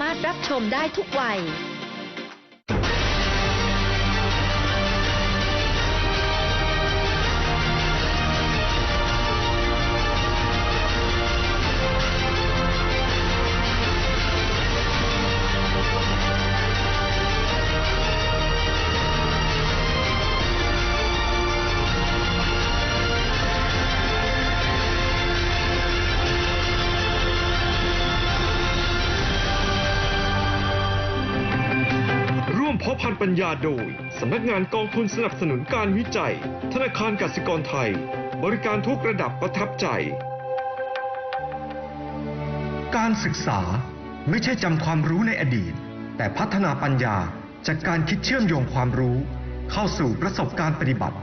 ามารถรับชมได้ทุกวัย ปัญญาโดย สำนักงานกองทุนสนับสนุนการวิจัย ธนาคารกสิกรไทย บริการทุกระดับประทับใจ การศึกษาไม่ใช่จำความรู้ในอดีต แต่พัฒนาปัญญาจากการคิดเชื่อมโยงความรู้ เข้าสู่ประสบการณ์ปฏิบัติ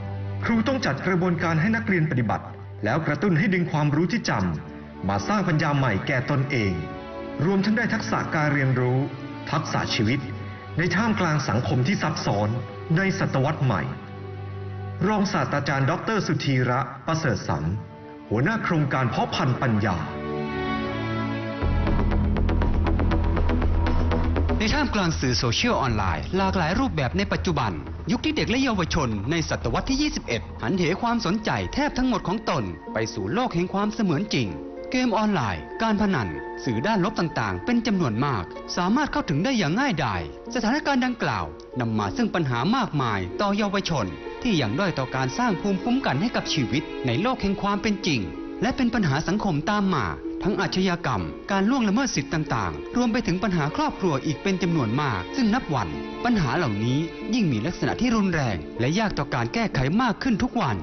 ครูต้องจัดกระบวนการให้นักเรียนปฏิบัติ แล้วกระตุ้นให้ดึงความรู้ที่จำมาสร้างปัญญาใหม่แก่ตนเอง รวมทั้งได้ทักษะการเรียนรู้ ทักษะชีวิต ในท่ามกลางสังคมที่ซับซ้อนในศตวรรษใหม่ รองศาสตราจารย์ดอกเตอรสุธีระประเสริฐสัมหัวหน้าโครงการเพาะพันธุ์ปัญญา ในท่ามกลางสื่อโซเชียลออนไลน์ หลากหลายรูปแบบในปัจจุบัน ยุคที่เด็กและเยาวชนในศตวรรษที่ 21 หันเหความสนใจแทบทั้งหมดของตน ไปสู่โลกแห่งความเสมือนจริง เกมออนไลน์ การพนัน สื่อด้านลบต่างๆ เป็นจำนวนมาก สามารถเข้าถึงได้อย่างง่ายดาย สถานการณ์ดังกล่าวนำมาซึ่งปัญหามากมายต่อเยาวชน ที่อย่างด้อยต่อการสร้างภูมิคุ้มกันให้กับชีวิต ในโลกแห่งความเป็นจริง และเป็นปัญหาสังคมตามมา ทั้งอาชญากรรม การล่วงละเมิดสิทธิต่างๆ รวมไปถึงปัญหาครอบครัวอีกเป็นจำนวนมาก ซึ่งนับวัน ปัญหาเหล่านี้ยิ่งมีลักษณะที่รุนแรง และยากต่อการแก้ไขมากขึ้นทุกวัน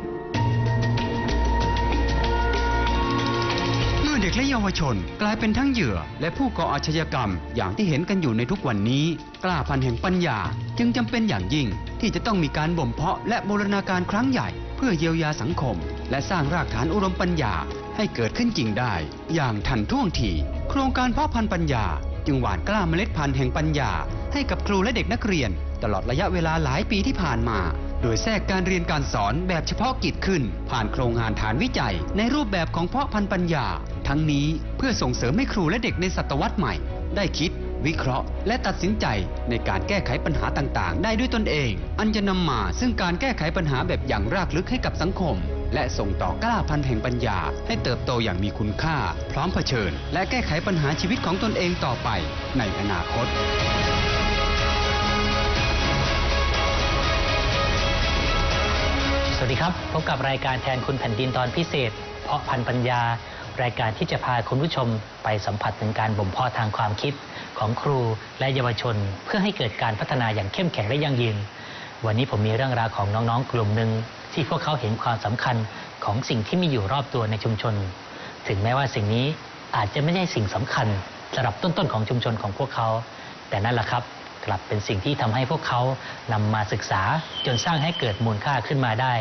ด็กและเยาวชน กลายเป็นทั้งเหยื่อ และผู้ก่ออาชญากรรม อย่างที่เห็นกันอยู่ในทุกวันนี้ กล้าพันธุ์แห่งปัญญา จึงจำเป็นอย่างยิ่ง ที่จะต้องมีการบ่มเพาะและบูรณาการครั้งใหญ่ เพื่อเยียวยาสังคม และสร้างรากฐานอุดมปัญญา ให้เกิดขึ้นจริงได้ อย่างทันท่วงที โครงการพาะพันธุ์ปัญญา จึงหว่านกล้าเมล็ดพันธุ์แห่งปัญญา ให้กับครูและเด็กนักเรียน ตลอดระยะเวลาหลายปีที่ผ่านมา ดยแทรกการเรียนการสอนแบบเฉพาะกิจขึ้น ผ่านโครงงานฐานวิจัย ในรูปแบบของเพาะพันธุ์ปัญญา ทั้งนี้เพื่อส่งเสริมให้ครูและเด็กในศตวรรษใหม่ ได้คิด วิเคราะห์ และตัดสินใจในการแก้ไขปัญหาต่างๆ ได้ด้วยตนเอง อันจะนำมาซึ่งการแก้ไขปัญหาแบบอย่างรากลึกให้กับสังคม และส่งต่อกล้าพันธุ์แห่งปัญญา ให้เติบโตอย่างมีคุณค่า พร้อมเผชิญ และแก้ไขปัญหาชีวิตของตนเองต่อไป ในอนาคต วัสดีครับ พบกับรายการแทนคุณแผ่นดินตอนพิเศษ เพาะพันธุ์ปัญญา รายการที่จะพาคุณผู้ชมไปสัมผัสถึงการบ่มเพาะทางความคิดของครูและเยาวชน เพื่อให้เกิดการพัฒนาอย่างเข้มแข็งและยั่งยืน วันนี้ผมมีเรื่องราวของน้องๆ กลุ่มหนึ่งที่พวกเขาเห็นความสำคัญของสิ่งที่มีอยู่รอบตัวในชุมชน ถึงแม้ว่าสิ่งนี้อาจจะไม่ใช่สิ่งสำคัญสำหรับต้นๆของชุมชนของพวกเขา แต่นั่นแหละครับ กลับเป็นสิ่งที่ทำให้พวกเขานำมาศึกษาจนสร้างให้เกิดมูลค่าขึ้นมาได้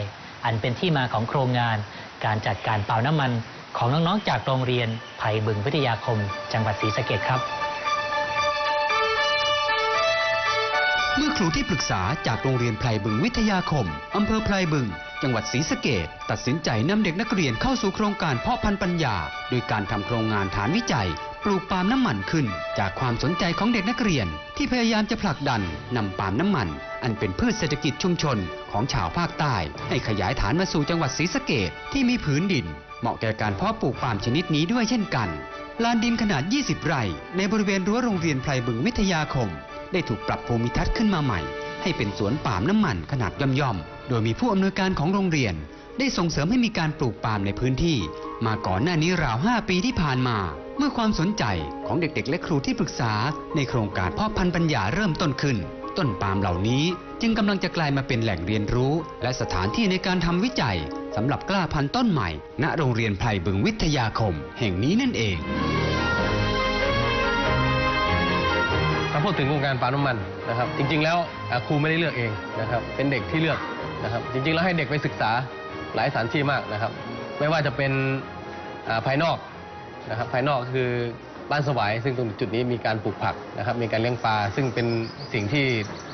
อันเป็นที่มาของโครงงาน การจัดการเป่าน้ำมันของน้องๆ จากโรงเรียนไผ่บึงวิทยาคม จังหวัดศรีสะเกษครับ เมื่อครูที่ปรึกษาจากโรงเรียนไพรบึงวิทยาคม อำเภอไพรบึง จังหวัดศรีสะเกดตัดสินใจนำเด็กนักเรียนเข้าสู่โครงการเพาะพันธุ์ปัญญา โดยการทำโครงงานฐานวิจัย ปลูกปาล์มน้ำมันขึ้น จากความสนใจของเด็กนักเรียน ที่พยายามจะผลักดันนำปาล์มน้ำมัน อันเป็นพืชเศรษฐกิจชุมชนของชาวภาคใต้ ให้ขยายฐานมาสู่จังหวัดศรีสะเกดที่มีผืนดิน เหมาะแก่การเพาะปลูกปาล์มชนิดนี้ด้วยเช่นกันลานดินขนาด 20 ไร่ ในบริเวณรั้วโรงเรียนไพรบึงวิทยาคม ได้ถูกปรับภูมิทัศน์ขึ้นมาใหม่ ให้เป็นสวนปาล์มน้ำมันขนาดย่อมๆ โดยมีผู้อำนวยการของโรงเรียน ได้ส่งเสริมให้มีการปลูกปาล์มในพื้นที่ มาก่อนหน้านี้ราว 5 ปีที่ผ่านมา เมื่อความสนใจของเด็กๆ และครูที่ปรึกษาในโครงการพาะพันธุ์ปัญญาเริ่มต้นขึ้น ต้นปาล์มเหล่านี้จึงกำลังจะกลายมาเป็นแหล่งเรียนรู้ และสถานที่ในการทำวิจัยสำหรับกล้าพันธุ์ต้นใหม่ ณ โรงเรียนไพรบึงวิทยาคม แห่งนี้นั่นเองถ้าพูดถึงโครงการปาล์มน้ำมันนะครับ จริง ๆ แล้วครูไม่ได้เลือกเองนะครับ เป็นเด็กที่เลือกนะครับ จริง ๆ แล้วให้เด็กไปศึกษาหลายสถานที่มากนะครับ ไม่ว่าจะเป็นอ่าภายนอก นะครับภายนอกก็คือบ้านสวายซึ่งตรงจุดนี้มีการปลูกผักนะครับมีการเลี้ยงปลาซึ่งเป็นสิ่งที่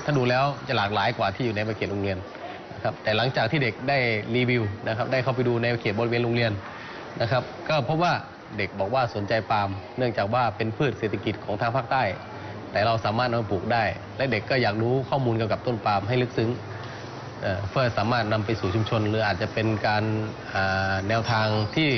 ถ้าดูแล้วจะหลากหลายกว่าที่อยู่ในเขตโรงเรียนนะครับแต่หลังจากที่เด็กได้รีวิวนะครับได้เข้าไปดูในเขตบริเวณโรงเรียนนะครับก็พบว่าเด็กบอกว่าสนใจปาล์มเนื่องจากว่าเป็นพืชเศรษฐกิจของทางภาคใต้ แต่เราสามารถนำมาปลูกได้ และเด็กก็อยากรู้ข้อมูลเกี่ยวกับต้นปาล์มให้ลึกซึ้งเอ่อเพื่อสามารถนำไปสู่ชุมชน หรืออาจจะเป็นการแนวทางที่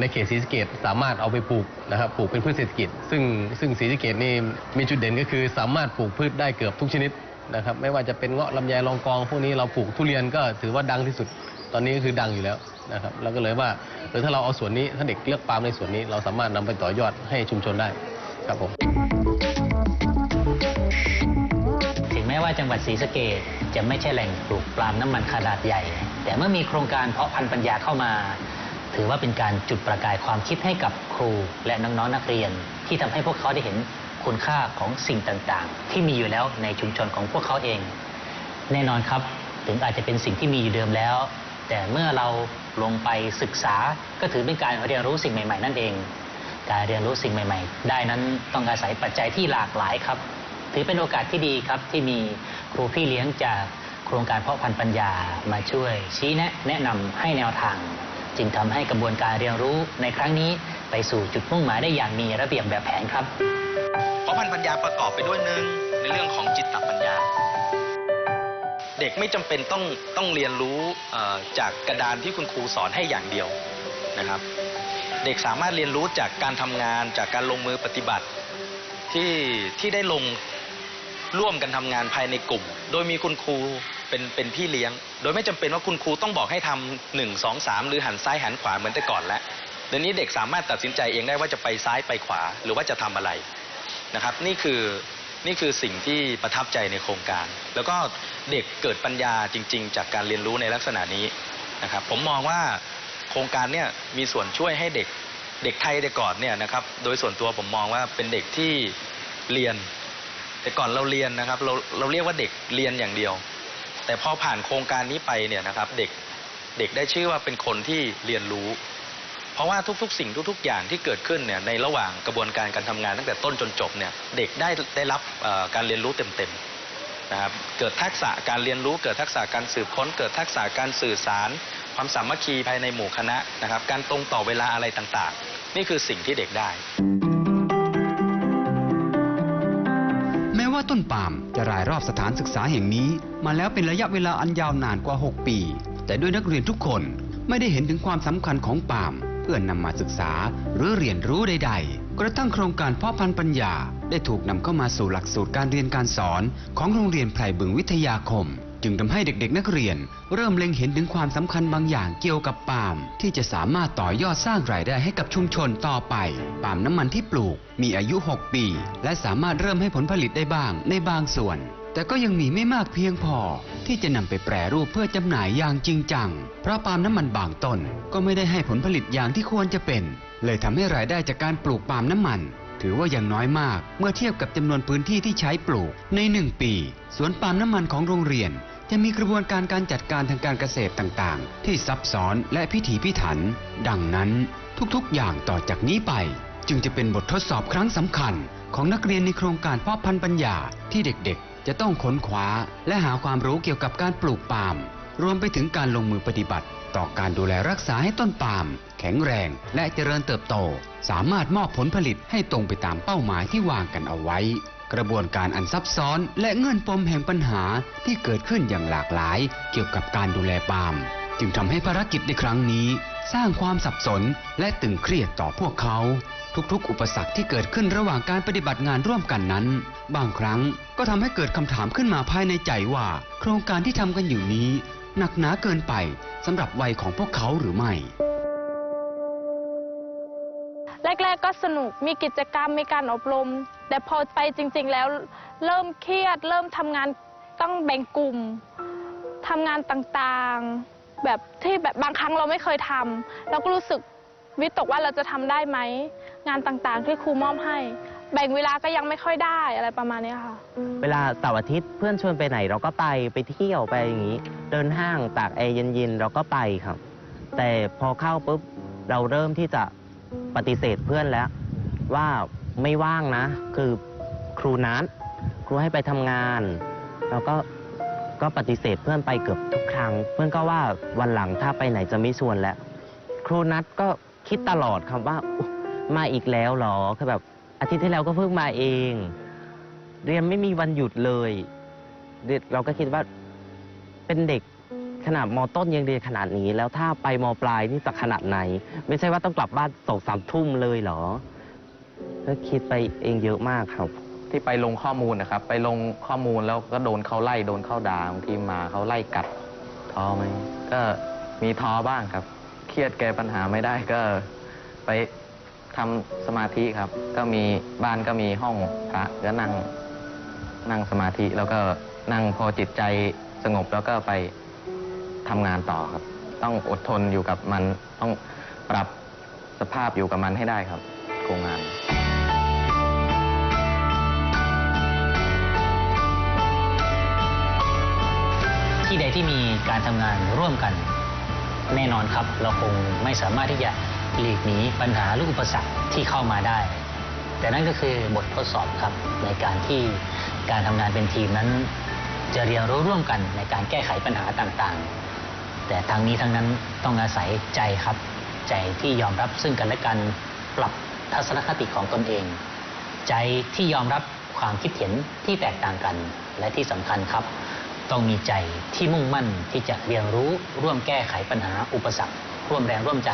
ในเขตศรีสะเกดสามารถเอาไปปลูกนะครับปลูกเป็นพืชเศรษฐกิจ ซึ่งซึ่งศรีสะเกดนี่มีจุดเด่นก็คือสามารถปลูกพืชได้เกือบทุกชนิดนะครับไม่ว่าจะเป็นเงาะลำไยลองกอง พวกนี้เราปลูกทุเรียนก็ถือว่าดังที่สุดตอนนี้ก็คือดังอยู่แล้วนะครับเราก็เลยว่าเออถ้าเราเอาส่วนนี้ถ้าเด็กเลือกปาล์มในส่วนนี้ เราสามารถนำไปต่อยอดให้ชุมชนได้ครับผมถึงแม้ว่าจังหวัดศรีสะเกดจะไม่ใช่แหล่งปลูกปาล์มน้ำมันขนาดใหญ่ แต่เมื่อมีโครงการเพาะพันธุ์ปัญญาเข้ามา ถือว่าเป็นการจุดประกายความคิดให้กับครูและน้องๆนักเรียน ที่ทำให้พวกเขาได้เห็นคุณค่าของสิ่งต่างๆ ที่มีอยู่แล้วในชุมชนของพวกเขาเอง แน่นอนครับถึงอาจจะเป็นสิ่งที่มีอยู่เดิมแล้ว แต่เมื่อเราลงไปศึกษาก็ถือเป็นการเรียนรู้สิ่งใหม่ ๆ นั่นเอง การเรียนรู้สิ่งใหม่ ๆ ได้นั้นต้องอาศัยปัจจัยที่หลากหลายครับ ถือเป็นโอกาสที่ดีครับที่มีครูพี่เลี้ยงจากโครงการเพาะพันธุ์ปัญญามาช่วย ชี้แนะแนะนำให้แนวทาง จึงทำให้กระบวนการเรียนรู้ในครั้งนี้ไปสู่จุดมุ่งหมายได้อย่างมีระเบียบแบบแผนครับ เพราะพันปัญญาประกอบไปด้วยหนึ่งในเรื่องของจิตตปัญญา เด็กไม่จำเป็นต้องต้องเรียนรู้จากกระดานที่คุณครูสอนให้อย่างเดียวนะครับ เด็กสามารถเรียนรู้จากการทำงานจากการลงมือปฏิบัติที่ที่ได้ลงร่วมกันทำงานภายในกลุ่ม โดยมีคุณครู เป็นเป็นพี่เลี้ยง โดยไม่จำเป็นว่าคุณครูต้องบอกให้ทำหนึ่งสองสามหรือหันซ้ายหันขวาเหมือนแต่ก่อนแล้วเดี๋ยวนี้เด็กสามารถตัดสินใจเองได้ว่าจะไปซ้ายไปขวาหรือว่าจะทำอะไรนะครับนี่คือนี่คือสิ่งที่ประทับใจในโครงการ แล้วก็เด็กเกิดปัญญาจริง ๆ จากการเรียนรู้ในลักษณะนี้นะครับผมมองว่าโครงการเนี่ยมีส่วนช่วยให้เด็กเด็กไทยแต่ก่อนเนี่ยนะครับโดยส่วนตัวผมมองว่าเป็นเด็กที่เรียน แต่ก่อนเราเรียนนะครับเราเราเรียกว่าเด็กเรียนอย่างเดียว แต่พอผ่านโครงการนี้ไปเนี่ยนะครับเด็กเด็กได้ชื่อว่าเป็นคนที่เรียนรู้ เพราะว่าทุกๆ สิ่งทุกๆ อย่างที่เกิดขึ้นเนี่ยในระหว่างกระบวนการการทำงานตั้งแต่ต้นจนจบเนี่ยเด็กได้ได้รับการเรียนรู้เต็มๆนะครับเกิดทักษะการเรียนรู้ เกิดทักษะการสืบค้น เกิดทักษะการสื่อสาร ความสามัคคีภายในหมู่คณะนะครับการตรงต่อเวลาอะไรต่างๆ นี่คือสิ่งที่เด็กได้ ว่าต้นปาล์มจะรายรอบสถานศึกษาแห่งนี้ มาแล้วเป็นระยะเวลาอันยาวนานกว่า 6 ปี แต่ด้วยนักเรียนทุกคนไม่ได้เห็นถึงความสำคัญของปาล์มเพื่อนำมาศึกษาหรือเรียนรู้ใด ๆ กระทั่งโครงการพ่อพันธุ์ปัญญา ได้ถูกนำเข้ามาสู่หลักสูตรการเรียนการสอนของโรงเรียนไพรบึงวิทยาคม จึงทำให้เด็กๆ นักเรียน เริ่มเล็งเห็นถึงความสำคัญบางอย่างเกี่ยวกับปาล์มที่จะสามารถต่อยอดสร้างรายได้ให้กับชุมชนต่อไป ปาล์มน้ำมันที่ปลูกมีอายุ 6 ปี และสามารถเริ่มให้ผลผลิตได้บ้างในบางส่วน แต่ก็ยังมีไม่มากเพียงพอ ที่จะนำไปแปรรูปเพื่อจำหน่ายอย่างจริงจัง เพราะปาล์มน้ำมันบางต้นก็ไม่ได้ให้ผลผลิตอย่างที่ควรจะเป็น เลยทำให้รายได้จากการปลูกปาล์มน้ำมันถือว่ายังน้อยมากเมื่อเทียบกับจำนวนพื้นที่ที่ใช้ปลูกในหนึ่งปี สวนปาล์มน้ำมันของโรงเรียน จะมีกระบวนการการจัดการทางการเกษตรต่างๆ ที่ซับซ้อนและพิถีพิถัน ดังนั้นทุกๆ อย่างต่อจากนี้ไป จึงจะเป็นบททดสอบครั้งสำคัญ ของนักเรียนในโครงการพาะพันธุ์ปัญญาที่เด็กๆ จะต้องค้นคว้า และหาความรู้เกี่ยวกับการปลูกปาล์มรวมไปถึงการลงมือปฏิบัติ ต่อการดูแลรักษาให้ต้นปาล์มแข็งแรง และเจริญเติบโต สามารถมอบผลผลิตให้ตรงไปตามเป้าหมายที่วางกันเอาไว้ กระบวนการอันซับซ้อนและเงื่อนปมแห่งปัญหาที่เกิดขึ้นอย่างหลากหลายเกี่ยวกับการดูแลปาล์มจึงทำให้ภารกิจในครั้งนี้ สร้างความสับสนและตึงเครียดต่อพวกเขา ทุกๆ อุปสรรคที่เกิดขึ้นระหว่างการปฏิบัติงานร่วมกันนั้น บางครั้งก็ทำให้เกิดคำถามขึ้นมาภายในใจว่า โครงการที่ทำกันอยู่นี้ หนักหนาเกินไปสำหรับวัยของพวกเขาหรือไม่แรกๆก็สนุก มีกิจกรรม มีการอบรม แต่พอไปจริงๆแล้วเริ่มเครียดเริ่มทำงานต้องแบ่งกลุ่มทำงานต่างๆแบบที่แบบบางครั้งเราไม่เคยทำเราก็รู้สึกวิตกว่าเราจะทำได้ไหมงานต่างๆที่ครูมอบให้แบ่งเวลาก็ยังไม่ค่อยได้อะไรประมาณนี้ค่ะเวลาเสาร์อาทิตย์เพื่อนชวนไปไหนเราก็ไปไปเที่ยวไปอย่างนี้เดินห้างตากแอร์เย็นๆเราก็ไปครับแต่พอเข้าปุ๊บเราเริ่มที่จะปฏิเสธเพื่อนแล้วว่า ไม่ว่างนะ คือครูนัดครูให้ไปทำงานเราก็ก็ปฏิเสธเพื่อนไปเกือบทุกครั้ง เพื่อนก็ว่าวันหลังถ้าไปไหนจะไม่ชวนแล้ว ครูนัดก็คิดตลอดครับว่าอุ๊ยมาอีกแล้วเหรอคือแบบอาทิตย์ที่แล้วก็เพิ่งมาเอง เรียนไม่มีวันหยุดเลยเด็กเราก็คิดว่าเป็นเด็กขนาดมต้นยังเรียนขนาดนี้ แล้วถ้าไปมปลายนี่จะขนาดไหน ไม่ใช่ว่าต้องกลับบ้านสองสามทุ่มเลยเหรอ ก็คิดไปเองเยอะมากครับ ที่ไปลงข้อมูลนะครับ ไปลงข้อมูลแล้วก็โดนเขาไล่โดนเขาด่าบางทีมาเขาไล่กัดท้อไหมก็มีท้อบ้างครับ เครียดแก้ปัญหาไม่ได้ก็ไปทำสมาธิครับ ก็มีบ้านก็มีห้องพระก็นั่งนั่งสมาธิแล้วก็นั่งพอจิตใจสงบแล้วก็ไปทำงานต่อครับ ต้องอดทนอยู่กับมันต้องปรับสภาพอยู่กับมันให้ได้ครับ โครงงานที่ใดที่มีการทำงานร่วมกัน แน่นอนครับเราคงไม่สามารถที่จะหลีกหนีปัญหาหรืออุปสรรคที่เข้ามาได้ แต่นั่นก็คือบททดสอบครับในการที่การทำงานเป็นทีมนั้น จะเรียนรู้ร่วมกันในการแก้ไขปัญหาต่างๆ แต่ทั้งนี้ทั้งนั้นต้องอาศัยใจครับ ใจที่ยอมรับซึ่งกันและกันปรับ ทัศนคติของตนเอง ใจที่ยอมรับความคิดเห็นที่แตกต่างกัน และที่สำคัญครับ ต้องมีใจที่มุ่งมั่นที่จะเรียนรู้ร่วมแก้ไขปัญหาอุปสรรค ร่วมแรงร่วมใจ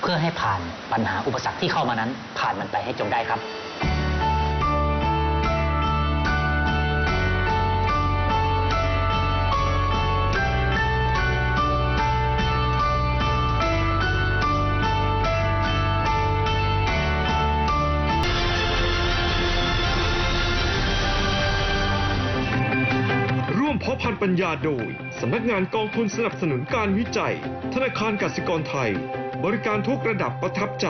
เพื่อให้ผ่านปัญหาอุปสรรคที่เข้ามานั้น ผ่านมันไปให้จงได้ครับ ปัญญาโดย สำนักงานกองทุนสนับสนุนการวิจัย ธนาคารกสิกรไทย บริการทุกระดับประทับใจ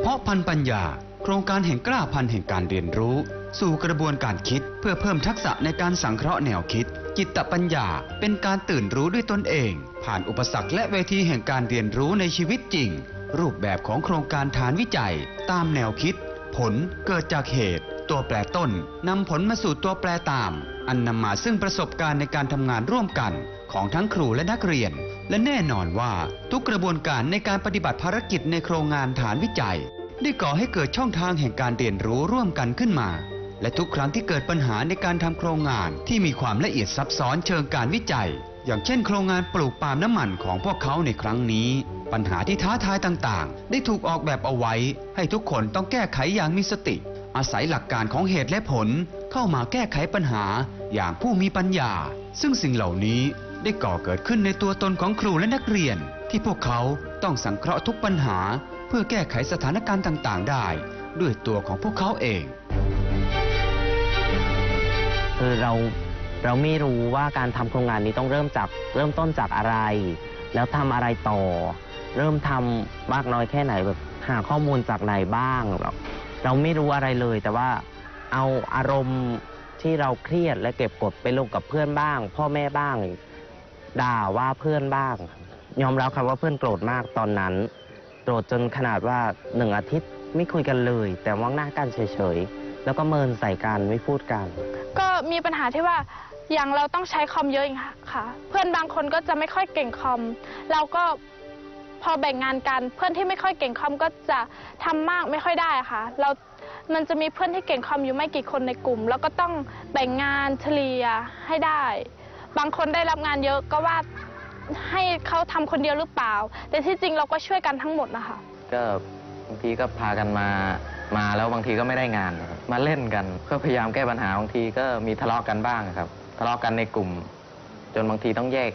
เพาะพันธุ์ปัญญา โครงการแห่งกล้าพันธุ์แห่งการเรียนรู้ สู่กระบวนการคิด เพื่อเพิ่มทักษะในการสังเคราะห์แนวคิด จิตปัญญาเป็นการตื่นรู้ด้วยตนเอง ผ่านอุปสรรคและเวทีแห่งการเรียนรู้ในชีวิตจริง รูปแบบของโครงการฐานวิจัย ตามแนวคิด ผลเกิดจากเหตุ ตัวแปรต้นนำผลมาสู่ตัวแปรตาม อันนำมาซึ่งประสบการณ์ในการทำงานร่วมกันของทั้งครูและนักเรียน และแน่นอนว่าทุกกระบวนการในการปฏิบัติภารกิจในโครงงานฐานวิจัย ได้ก่อให้เกิดช่องทางแห่งการเรียนรู้ร่วมกันขึ้นมา และทุกครั้งที่เกิดปัญหาในการทำโครงงานที่มีความละเอียดซับซ้อนเชิงการวิจัย อย่างเช่น โครงงานปลูกปาล์มน้ำมันของพวกเขาในครั้งนี้ ปัญหาที่ท้าทายต่างๆ ได้ถูกออกแบบเอาไว้ ให้ทุกคนต้องแก้ไขอย่างมีสติ อาศัยหลักการของเหตุและผลเข้ามาแก้ไขปัญหาอย่างผู้มีปัญญา ซึ่งสิ่งเหล่านี้ได้ก่อเกิดขึ้นในตัวตนของครูและนักเรียน ที่พวกเขาต้องสังเคราะห์ทุกปัญหา เพื่อแก้ไขสถานการณ์ต่าง ๆ ได้ ด้วยตัวของพวกเขาเอง คือเราเราไม่รู้ว่าการทำโครงงานนี้ต้องเริ่มจากเริ่มต้นจากอะไร แล้วทำอะไรต่อ เริ่มทำมากน้อยแค่ไหนแบบหาข้อมูลจากไหนบ้าง เราไม่รู้อะไรเลย แต่ว่าเอาอารมณ์ที่เราเครียดและเก็บกดไปลงกับเพื่อนบ้าง พ่อแม่บ้าง ด่าว่าเพื่อนบ้าง ยอมรับครับว่าเพื่อนโกรธมากตอนนั้นโกรธจนขนาดว่าหนึ่งอาทิตย์ไม่คุยกันเลย แต่มองหน้ากันเฉยๆ แล้วก็เมินใส่กันไม่พูดกัน ก็มีปัญหาที่ว่าอย่างเราต้องใช้คอมเยอะอย่างค่ะ เพื่อนบางคนก็จะไม่ค่อยเก่งคอม เราก็ อแบ่งงานกัน เพื่อนที่ไม่ค่อยเก่งคอมก็จะทำมากไม่ค่อยได้ค่ะ เรามันจะมีเพื่อนที่เก่งคอมอยู่ไม่กี่คนในกลุ่ม แล้วก็ต้องแบ่งงานเฉลี่ยให้ได้ บางคนได้รับงานเยอะก็ว่าให้เขาทำคนเดียวหรือเปล่า แต่ที่จริงเราก็ช่วยกันทั้งหมดนะคะก็บางทีก็พากันมามาแล้วบางทีก็ไม่ได้งานนะครับมาเล่นกันก็พยายามแก้ปัญหาบางทีก็มีทะเลาะกันบ้างครับ ทะเลาะกันในกลุ่ม จนบางทีต้องแยก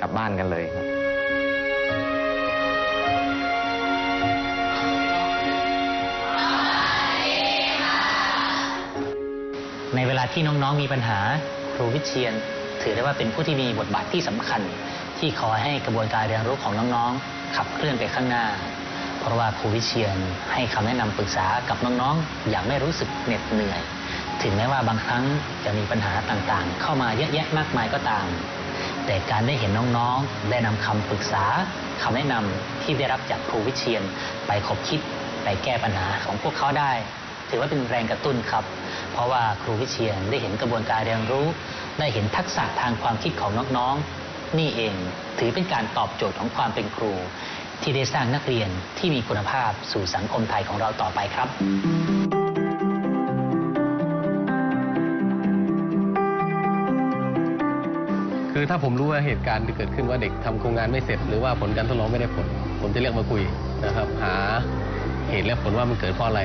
กลับบ้านกันเลยครับ ในเวลาที่น้องๆมีปัญหาครูวิเชียน ถือได้ว่าเป็นผู้ที่มีบทบาทที่สำคัญ ที่คอยให้กระบวนการเรียนรู้ของน้องๆ ขับเคลื่อนไปข้างหน้า เพราะว่าครูวิเชียนให้คำแนะนำปรึกษากับน้องๆ อย่างไม่รู้สึกเหน็ดเหนื่อย ถึงแม้ว่าบางครั้งจะมีปัญหาต่างๆ เข้ามาเยอะแยะมากมายก็ตาม แต่การได้เห็นน้องๆ ได้นำคำปรึกษาคำแนะนำที่ได้รับจากครูวิเชียนไปคบคิดไปแก้ปัญหาของพวกเขาได้ ถือว่าเป็นแรงกระตุ้นครับ ราะว่าครูวิเชียนได้เห็นกระบวนการเรียนรู้ ได้เห็นทักษะทางความคิดของน้องๆ นี่เองถือเป็นการตอบโจทย์ของความเป็นครู ที่ได้สร้างนักเรียนที่มีคุณภาพสู่สังคมไทยของเราต่อไปครับคือถ้าผมรู้ว่าเหตุการณ์ที่เกิดขึ้นว่าเด็กทำโครงงานไม่เสร็จ หรือว่าผลการทดลองไม่ได้ผล ผมจะเรียกมาคุยนะครับ หาเหตุและผลว่ามันเกิดเพราะอะไร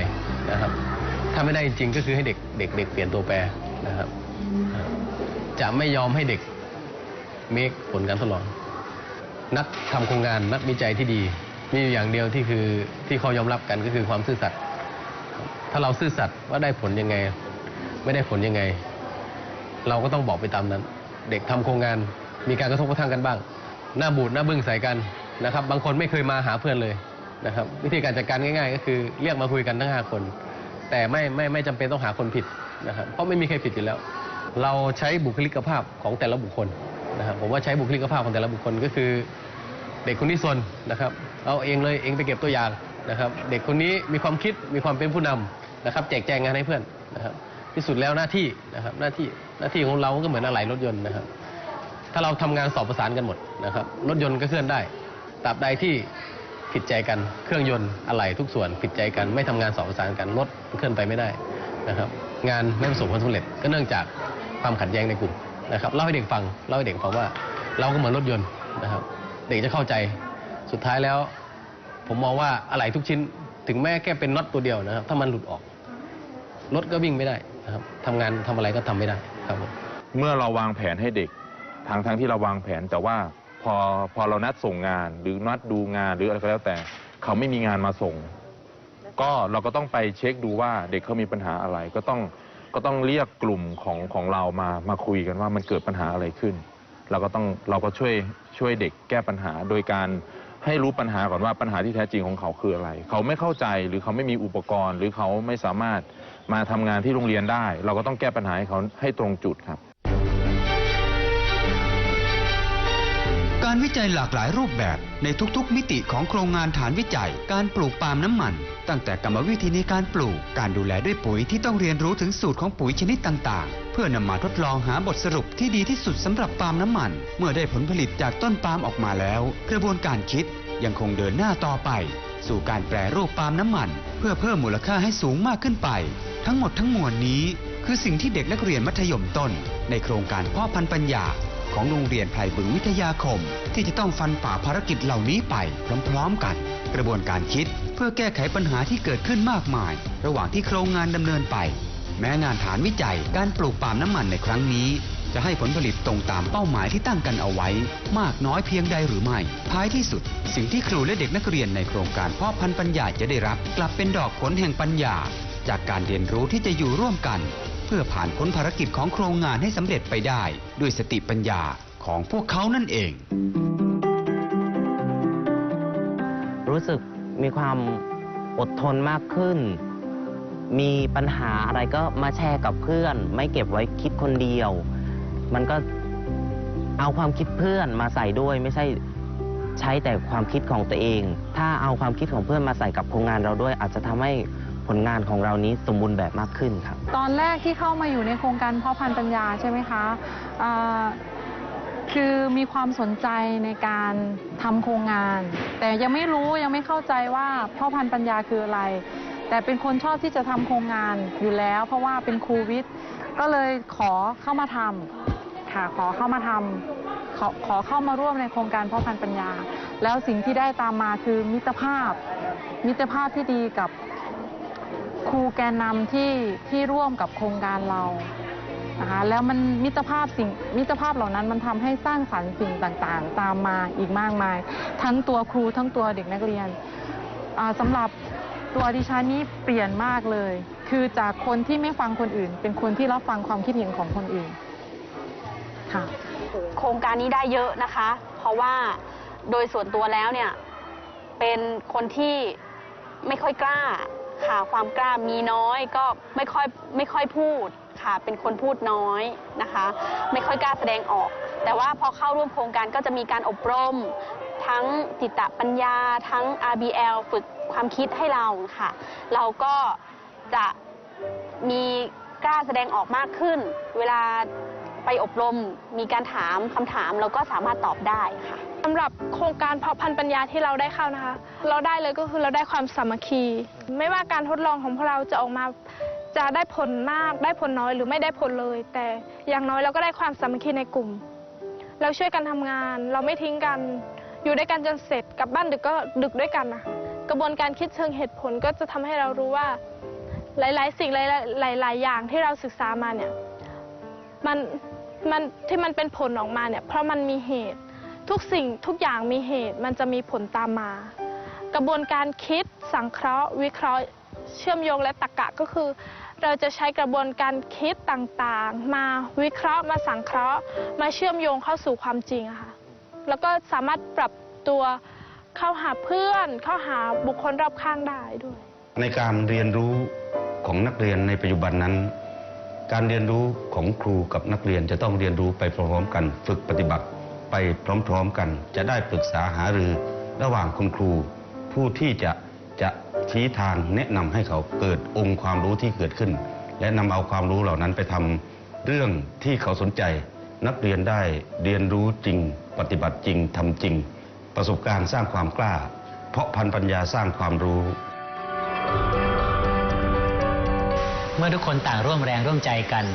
นะครับ ถ้าไม่ได้จริงก็คือให้เด็กเด็กเด็กเปลี่ยนตัวแปรนะครับ จะไม่ยอมให้เด็กเมคผลการทดลองนักทำโครงงานนักวิจัยที่ดี มีอยู่อย่างเดียวที่คือที่เขายอมรับกันก็คือความซื่อสัตย์ถ้าเราซื่อสัตย์ว่าได้ผลยังไง ไม่ได้ผลยังไง เราก็ต้องบอกไปตามนั้น เด็กทำโครงงานมีการกระทบกระทั่งกันบ้าง หน้าบูดหน้าบึ้งใส่กันนะครับ บางคนไม่เคยมาหาเพื่อนเลยนะครับ วิธีการจัดการง่าย ๆ ก็คือเรียกมาคุยกันทั้งห้าคน แต่ไม่ไม่ไม่จำเป็นต้องหาคนผิดนะครับเพราะไม่มีใครผิดอยู่แล้ว เราใช้บุคลิกภาพของแต่ละบุคคลนะครับผมว่าใช้บุคลิกภาพของแต่ละบุคคลก็คือ เด็กคนนี้ซนนะครับเอาเองเลยเองไปเก็บตัวอย่างนะครับ เด็กคนนี้มีความคิดมีความเป็นผู้นำนะครับ แจกแจงงานให้เพื่อนนะครับที่สุดแล้วหน้าที่นะครับหน้าที่หน้าที่ของเราก็เหมือนอะไหล่รถยนต์นะครับ ถ้าเราทำงานสอบประสานกันหมดนะครับ รถยนต์ก็เคลื่อนได้ตราบใดที่ ผิดใจกันเครื่องยนต์อะไหล่ทุกส่วนผิดใจกันไม่ทำงานสอบประสานกันรถเคลื่อนไปไม่ได้นะครับงานไม่ประสบความสำเร็จก็เนื่องจากความขัดแย้งในกลุ่มนะครับเล่าให้เด็กฟังเล่าให้เด็กฟังว่าเราก็เหมือนรถยนต์นะครับ เด็กจะเข้าใจสุดท้ายแล้ว ผมมองว่าอะไหล่ทุกชิ้น ถึงแม้แค่เป็นน็อตตัวเดียวนะครับ ถ้ามันหลุดออกรถก็วิ่งไม่ได้นะครับทำงานทำอะไรก็ทำไม่ได้ครับผมเมื่อเราวางแผนให้เด็กทางทั้งที่เราวางแผนแต่ว่า พอพอเรานัดส่งงาน หรือนัดดูงานหรืออะไรก็แล้วแต่ เขาไม่มีงานมาส่ง ก็เราก็ต้องไปเช็คดูว่าเด็กเขามีปัญหาอะไร ก็ต้องก็ต้องเรียกกลุ่มของของเรามามาคุยกันว่ามันเกิดปัญหาอะไรขึ้น เราก็ต้องเราก็ช่วยช่วยเด็กแก้ปัญหา โดยการให้รู้ปัญหาก่อนว่าปัญหาที่แท้จริงของเขาคืออะไร เขาไม่เข้าใจหรือเขาไม่มีอุปกรณ์ หรือเขาไม่สามารถมาทำงานที่โรงเรียนได้ เราก็ต้องแก้ปัญหาให้เขาให้ตรงจุดครับ การวิจัยหลากหลายรูปแบบในทุกๆ มิติของโครงงานฐานวิจัย การปลูกปาล์มน้ำมัน ตั้งแต่กรรมวิธีในการปลูก การดูแลด้วยปุ๋ยที่ต้องเรียนรู้ถึงสูตรของปุ๋ยชนิดต่างๆ เพื่อนำมาทดลองหาบทสรุปที่ดีที่สุดสำหรับปาล์มน้ำมัน เมื่อได้ผลผลิตจากต้นปาล์มออกมาแล้ว กระบวนการคิดยังคงเดินหน้าต่อไป สู่การแปรรูปปาล์มน้ำมัน เพื่อเพิ่มมูลค่าให้สูงมากขึ้นไป ทั้งหมดทั้งมวลนี้ คือสิ่งที่เด็กนักเรียนมัธยมต้น ในโครงการพ่อพันธุ์ปัญญา ของโรงเรียนไพรบึงวิทยาคม ที่จะต้องฟันฝ่าภารกิจเหล่านี้ไปพร้อมๆกัน กระบวนการคิดเพื่อแก้ไขปัญหาที่เกิดขึ้นมากมาย ระหว่างที่โครงงานดำเนินไป แม้งานฐานวิจัยการปลูกปาล์มน้ำมันในครั้งนี้ จะให้ผลผลิตตรงตามเป้าหมายที่ตั้งกันเอาไว้ มากน้อยเพียงใดหรือไม่ ท้ายที่สุด สิ่งที่ครูและเด็กนักเรียนในโครงการพ่อพันธุ์ปัญญาจะได้รับ กลับเป็นดอกผลแห่งปัญญา จากการเรียนรู้ที่จะอยู่ร่วมกัน เพื่อผ่านพ้นภารกิจของโครงงานให้สำเร็จไปได้ ด้วยสติปัญญาของพวกเขานั่นเอง รู้สึกมีความอดทนมากขึ้น มีปัญหาอะไรก็มาแชร์กับเพื่อน ไม่เก็บไว้คิดคนเดียว มันก็เอาความคิดเพื่อนมาใส่ด้วยไม่ใช่ใช้แต่ความคิดของตัวเอง ถ้าเอาความคิดของเพื่อนมาใส่กับโครงงานเราด้วยอาจจะทำให้ ผลงานของเรานี้สมบูรณ์แบบมากขึ้นครับ ตอนแรกที่เข้ามาอยู่ในโครงการพ่อพันธุ์ปัญญาใช่ไหมคะคือมีความสนใจในการทำโครงงาน แต่ยังไม่รู้ยังไม่เข้าใจว่าพ่อพันธุ์ปัญญาคืออะไร แต่เป็นคนชอบที่จะทำโครงงานอยู่แล้ว เพราะว่าเป็นครูวิทย์ก็เลยขอเข้ามาทำค่ะขอเข้ามาทำขอขอเข้ามาร่วมในโครงการพ่อพันธุ์ปัญญา แล้วสิ่งที่ได้ตามมาคือมิตรภาพ มิตรภาพที่ดีกับ รูแกนนำที่ที่ร่วมกับโครงการเรานะคะแล้วมันมิตรภาพสิ่งมิตรภาพเหล่านั้นมันทำให้สร้างสรรค์สิ่งต่างๆ ตามมาอีกมากมาย ทั้งตัวครูทั้งตัวเด็กนักเรียนอ่าสำหรับตัวดิฉันนี้เปลี่ยนมากเลย คือจากคนที่ไม่ฟังคนอื่น เป็นคนที่รับฟังความคิดเห็นของคนอื่นค่ะโครงการนี้ได้เยอะนะคะ เพราะว่าโดยส่วนตัวแล้วเนี่ยเป็นคนที่ไม่ค่อยกล้า ค่ะ ความกล้ามีน้อยก็ไม่ค่อยไม่ค่อยพูดค่ะ เป็นคนพูดน้อยนะคะ ไม่ค่อยกล้าแสดงออก แต่ว่าพอเข้าร่วมโครงการก็จะมีการอบรม ทั้งจิตปัญญา ทั้ง RBL ฝึกความคิดให้เราค่ะ เราก็จะมีกล้าแสดงออกมากขึ้น เวลาไปอบรมมีการถามคำถามเราก็สามารถตอบได้ค่ะ สำหรับโครงการเพาะพันธุ์ปัญญาที่เราได้เข้านะคะ เราได้เลยก็คือเราได้ความสามัคคี ไม่ว่าการทดลองของพวกเราจะออกมาจะได้ผลมากได้ผลน้อยหรือไม่ได้ผลเลย แต่อย่างน้อยเราก็ได้ความสามัคคีในกลุ่ม เราช่วยกันทำงาน เราไม่ทิ้งกันอยู่ด้วยกันจนเสร็จกลับบ้านดึกก็ดึกด้วยกันนะกระบวนการคิดเชิงเหตุผลก็จะทำให้เรารู้ว่าหลาย ๆ สิ่งหลายๆหลายๆอย่างที่เราศึกษามาเนี่ยมันมันที่มันเป็นผลออกมาเนี่ยเพราะมันมีเหตุ ทุกสิ่งทุกอย่างมีเหตุมันจะมีผลตามมา กระบวนการคิดสังเคราะห์ วิเคราะห์ เชื่อมโยงและตรรกะก็คือ เราจะใช้กระบวนการคิดต่างๆ มาวิเคราะห์มาสังเคราะห์ มาเชื่อมโยงเข้าสู่ความจริงอะค่ะแล้วก็สามารถปรับตัวเข้าหาเพื่อน เข้าหาบุคคลรอบข้างได้ด้วย ในการเรียนรู้ของนักเรียนในปัจจุบันนั้น การเรียนรู้ของครูกับนักเรียนจะต้องเรียนรู้ไปพร้อมๆกัน ฝึกปฏิบัติ ไปพร้อมๆกัน จะได้ปรึกษาหารือระหว่างคุณครู ผู้ที่จะจะชี้ทางแนะนำให้เขาเกิดองค์ความรู้ที่เกิดขึ้น และนำเอาความรู้เหล่านั้นไปทำเรื่องที่เขาสนใจ นักเรียนได้เรียนรู้จริง ปฏิบัติจริงทำจริง ประสบการณ์สร้างความกล้า เพราะพันปัญญาสร้างความรู้ เมื่อทุกคนต่างร่วมแรงร่วมใจกัน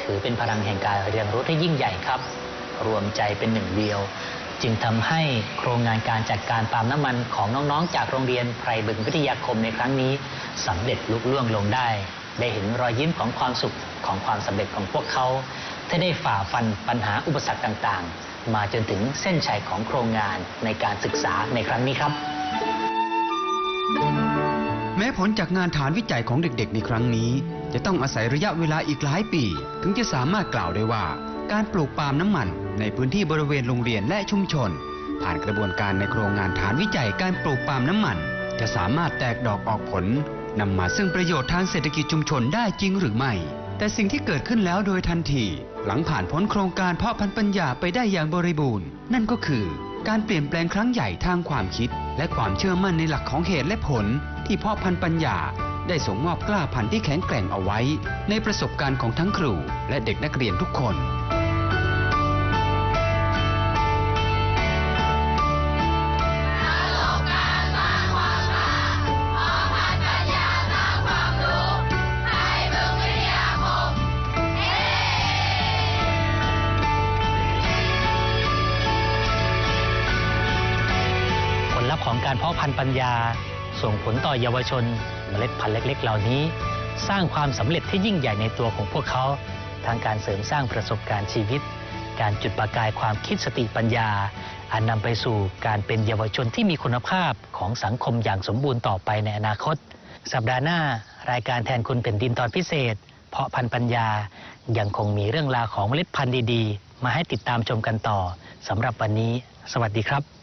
ถือเป็นพลังแห่งการเรียนรู้ที่ยิ่งใหญ่ครับ รวมใจเป็นหนึ่งเดียว จึงทำให้โครงงานการจัดการปาล์มน้ำมันของน้องๆ จากโรงเรียนไพรบึงวิทยาคมในครั้งนี้สำเร็จลุล่วงลงได้ ได้เห็นรอยยิ้มของความสุขของความสำเร็จของพวกเขาที่ได้ฝ่าฟันปัญหาอุปสรรคต่างๆ มาจนถึงเส้นชัยของโครงงานในการศึกษาในครั้งนี้ครับ แม้ผลจากงานฐานวิจัยของเด็กๆ ในครั้งนี้ จะต้องอาศัยระยะเวลาอีกหลายปี ถึงจะสามารถกล่าวได้ว่า การปลูกปาล์มน้ำมันในพื้นที่บริเวณโรงเรียนและชุมชน ผ่านกระบวนการในโครงงานฐานวิจัยการปลูกปาล์มน้ำมัน จะสามารถแตกดอกออกผลนำมาซึ่งประโยชน์ทางเศรษฐกิจชุมชนได้จริงหรือไม่ แต่สิ่งที่เกิดขึ้นแล้วโดยทันที หลังผ่านพ้นโครงการเพาะพันธุ์ปัญญาไปได้อย่างบริบูรณ์ นั่นก็คือ การเปลี่ยนแปลงครั้งใหญ่ทางความคิด และความเชื่อมั่นในหลักของเหตุและผล ที่เพาะพันธุ์ปัญญาได้ส่งมอบกล้าพันธุ์ที่แข็งแกร่งเอาไว้ ในประสบการณ์ของทั้งครูและเด็กนักเรียนทุกคน นธุ์ปัญญา ส่งผลต่อเยาวชน เมล็ดพันธุ์เล็ก ๆ เหล่านี้ สร้างความสำเร็จที่ยิ่งใหญ่ในตัวของพวกเขา ทางการเสริมสร้างประสบการณ์ชีวิต การจุดประกายความคิดสติปัญญา อันนำไปสู่การเป็นเยาวชนที่มีคุณภาพของสังคมอย่างสมบูรณ์ต่อไปในอนาคต สัปดาห์หน้ารายการแทนคุณเป็นดินตอนพิเศษ เพาะพันธุ์ปัญญายังคงมีเรื่องราวของเมล็ดพันธุ์ดีๆ มาให้ติดตามชมกันต่อสำหรับวันนี้ สวัสดีครับ